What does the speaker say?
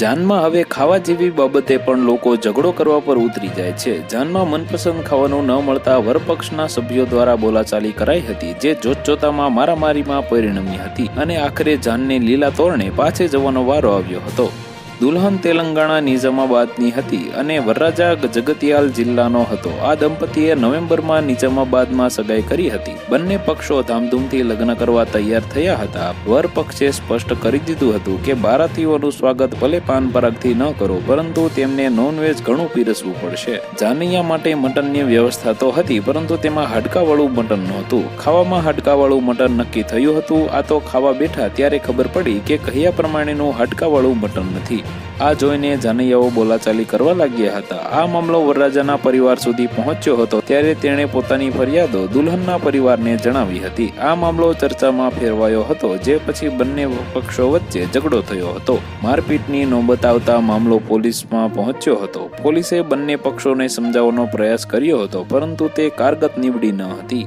જાનમાં હવે ખાવા જેવી બાબતે પણ લોકો ઝઘડો કરવા પર ઉતરી જાય છે. જાનમાં મનપસંદ ખાવાનું ન મળતા વરપક્ષના સભ્યો દ્વારા બોલાચાલી કરાઈ હતી, જે જોતજોતામાં મારામારીમાં પરિણમી હતી અને આખરે જાનને લીલા તોરણે પાછે જવાનો વારો આવ્યો હતો. દુલ્હન તેલંગાણા નિઝામાબાદની હતી અને વરરાજા જગતિયાલ જિલ્લાનો હતો. આ દંપતીએ નવેમ્બરમાં નિઝામાબાદમાં સગાઈ કરી હતી. બંને પક્ષો ધામધૂમથી લગ્ન કરવા તૈયાર થયા હતા. વર પક્ષે સ્પષ્ટ કરી દીધું હતું કે બારાતીઓનું સ્વાગત ભલે પાન પરાગથી ન કરો, પરંતુ તેમને નોનવેજ ઘણું પીરસવું પડશે. જાનૈયા માટે મટનની વ્યવસ્થા તો હતી, પરંતુ તેમાં હાડકાવાળું મટન નહોતું. ખાવામાં હાડકાવાળું મટન નક્કી થયું હતું. આ તો ખાવા બેઠા ત્યારે ખબર પડી કે કહ્યા પ્રમાણેનું હાડકાવાળું મટન નથી. આ જોઈને જાનૈયાઓ બોલાચાલી કરવા લાગ્યા હતા. આ મામલો વરરાજાના પરિવાર સુધી પહોંચ્યો હતો ત્યારે તેણે પોતાની ફરિયાદો દુલ્હનના પરિવારને જણાવી હતી. આ મામલો ચર્ચામાં ફેરવાયો હતો, જે પછી બંને પક્ષો વચ્ચે ઝઘડો થયો હતો. મારપીટની નોબત આવતા મામલો પોલીસમાં પહોંચ્યો હતો. પોલીસે બંને પક્ષોને સમજાવવાનો પ્રયાસ કર્યો હતો, પરંતુ તે કારગત નીવડી ન હતી.